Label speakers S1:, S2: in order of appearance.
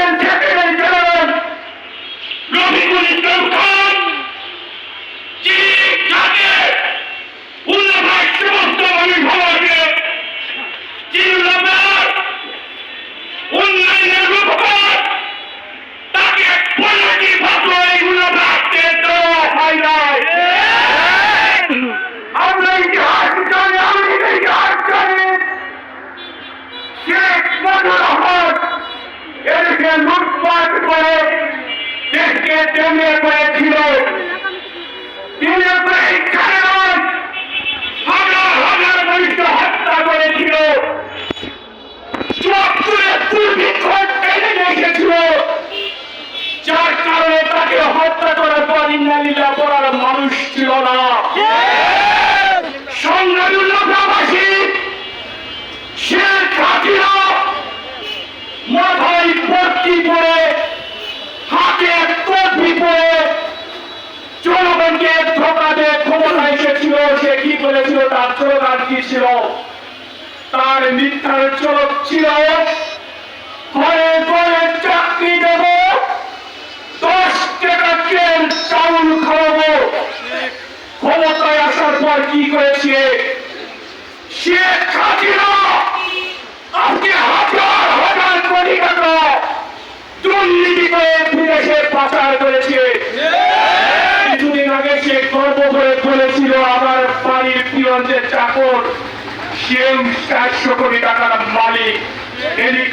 S1: একজন ছাত্রের জনক রবিকুল ইসলাম খান যিনি তাকে উল্লাভার সমস্ত অভিভাবককে যিনি উল্লাভার উন্নয়নের রূপকার তাকে পলিটি ভাবল এই উল্লাভারকে দেওয়া হয় নাই আমরা ইতিহাস জানি আমি ইতিহাস জানি শেখ মজুর আহমদ এদেরকে লুটপাট করে, দেশকে জমিয়ে করেছিল হত্যা করেছিল। চোখ যার কারণে তাকে হত্যা করার পর ইন্দালীলা করার মানুষ ছিল না। ভর্তি করে হাতে তসবি পরে, জনগণকে ধোকা দিয়ে ক্ষমতা এসেছিল, সে কি করেছিল তার স্লোগান কি ছিল? তার মিথ্যার চলক ছিল, ঘরে ঘরে চাকরি দেব, দশ টাকা তেল চাউল খাওয়াবো। ক্ষমতায় আসার পর কি করেছে? শেখ হাসিনা আজকে হাজার হাজার কোটি টাকা দুর্নীতি করে বিদেশে পাচার করেছে। কিছুদিন আগে সে গর্ব করে বলেছিল আমার বাড়ির যে চাকর। সে চারশো কোটি টাকার মালিক।